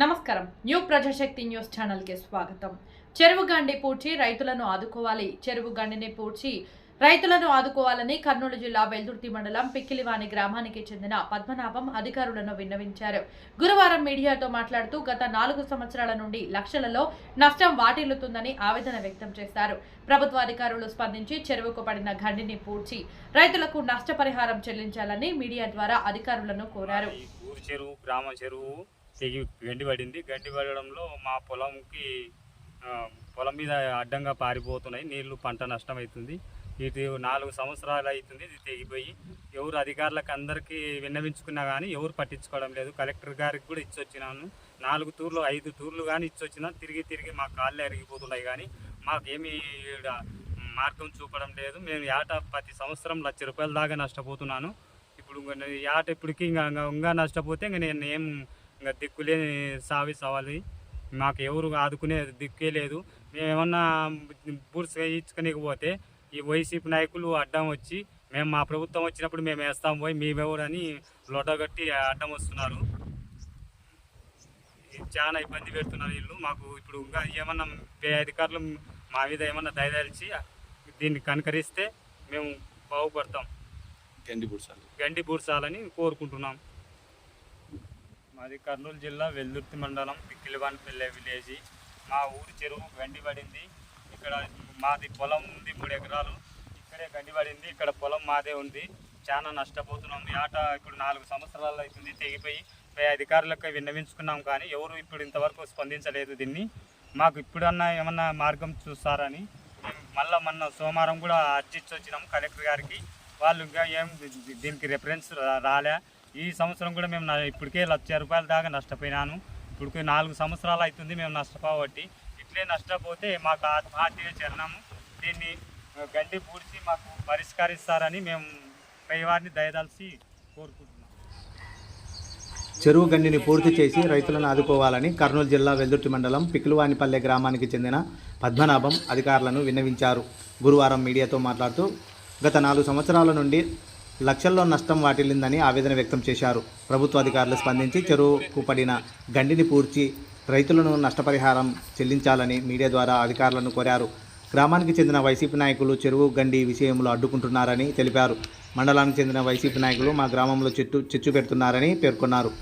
నమస్కారం. New Prajasakti news ఛానల్కి స్వాగతం. చెరువు గండి పూడ్చి రైతులను ఆదుకోవాలి. చెరువు గండిని పూడ్చి రైతులను ఆదుకోవాలని కర్నూలు జిల్లా వెల్దుర్తి మండలం పిక్కిలివాణి గ్రామానికి చెందిన పద్మనాభం అధికారులను విన్నవించారు. గురువారం మీడియాతో మాట్లాడుతూ గత నాలుగు సంవత్సరాల నుండి లక్షలలో నష్టం వాటిల్లుతుందని ఆవేదన వ్యక్తం చేశారు. ప్రభుత్వ అధికారులు స్పందించి చెరువుకు పడిన గండిని పూడ్చి రైతులకు నష్టపరిహారం చెల్లించాలని మీడియా ద్వారా అధికారులను కోరారు. చెరువు గ్రామ చెరువు తెగి గండి పడింది. గండి పడడంలో మా పొలంకి పొలం మీద అడ్డంగా పారిపోతున్నాయి. నీళ్ళు పంట నష్టం అవుతుంది ఇది నాలుగు సంవత్సరాలు అవుతుంది ఇది తెగిపోయి. ఎవరు అధికారులకు అందరికీ విన్నవించుకున్నా కానీ ఎవరు పట్టించుకోవడం లేదు. కలెక్టర్ గారికి కూడా ఇచ్చొచ్చినాను. నాలుగు టూర్లు ఐదు టూర్లు కానీ ఇచ్చొచ్చినా తిరిగి తిరిగి మా కాళ్ళు ఎరిగిపోతున్నాయి కానీ మాకేమీ మార్గం చూపడం లేదు. మేము ఏటా ప్రతి సంవత్సరం లక్ష రూపాయల దాకా నష్టపోతున్నాను. ఇప్పుడు ఇంక ఆట ఇప్పటికి ఇంకా ఇంకా ఇంకా నష్టపోతే ఇంకా నేను ఏం ఇంకా దిక్కులేని సావి సవాలి. మాకు ఎవరు ఆదుకునే దిక్కే లేదు. మేము ఏమన్నా బూట్స్ ఇచ్చుకోలేకపోతే ఈ వైసీపీ నాయకులు అడ్డం వచ్చి మేము మా ప్రభుత్వం వచ్చినప్పుడు మేము వేస్తాం పోయి మేమెవరని లొటగట్టి అడ్డం వస్తున్నారు. చాలా ఇబ్బంది పెడుతున్నారు వీళ్ళు. మాకు ఇప్పుడు ఇంకా ఏమన్నా పే అధికారులు మా మీద ఏమన్నా దయదలిచి దీన్ని కనుకరిస్తే మేము బాగుపడతాం. గండి బూడ్చాలని కోరుకుంటున్నాం. మాది కర్నూలు జిల్లా వెల్దుర్తి మండలం పిక్కిలివాన్పల్లె విలేజ్. మా ఊరి చెరువు గండి పడింది. ఇక్కడ మాది పొలం ఉంది మూడు ఎకరాలు. ఇక్కడే గండి పడింది. ఇక్కడ పొలం మాదే ఉంది. చాలా నష్టపోతున్నాం. ఆట ఇప్పుడు నాలుగు సంవత్సరాలు అవుతుంది తెగిపోయి. పై అధికారులకు విన్నవించుకున్నాం కానీ ఎవరు ఇప్పుడు ఇంతవరకు స్పందించలేదు దీన్ని. మాకు ఇప్పుడన్నా ఏమన్నా మార్గం చూస్తారని. మేము మొన్న సోమవారం కూడా అర్జించి వచ్చినాం కలెక్టర్ గారికి. వాళ్ళు ఇంకా ఏం దీనికి రెఫరెన్స్ రాలే. ఈ సంవత్సరం కూడా మేము ఇప్పటికే లక్ష రూపాయల దాకా నష్టపోయినాను. ఇప్పటికే నాలుగు సంవత్సరాలు అవుతుంది మేము నష్టపోబట్టి. ఇట్లే నష్టపోతే మాకు ఆత్మహత్య చరణము దీన్ని గండి పూడ్చి మాకు పరిష్కరిస్తారని మేము పైవారిని దయదాల్సి కోరుకుంటున్నాం. చెరువు గండిని పూర్తి చేసి రైతులను ఆదుకోవాలని కర్నూలు జిల్లా వెల్దుర్తి మండలం పికిలువానిపల్లె గ్రామానికి చెందిన పద్మనాభం అధికారులను విన్నవించారు. గురువారం మీడియాతో మాట్లాడుతూ గత నాలుగు సంవత్సరాల నుండి లక్షల్లో నష్టం వాటిల్లిందని ఆవేదన వ్యక్తం చేశారు. ప్రభుత్వ అధికారులు స్పందించి చెరువుకు పడిన గండిని పూడ్చి రైతులను నష్టపరిహారం చెల్లించాలని మీడియా ద్వారా అధికారులను కోరారు. గ్రామానికి చెందిన వైసీపీ నాయకులు చెరువు గండి విషయంలో అడ్డుకుంటున్నారని తెలిపారు. మండలానికి చెందిన వైసీపీ నాయకులు మా గ్రామంలో చెట్టు చెచ్చు పెడుతున్నారని పేర్కొన్నారు.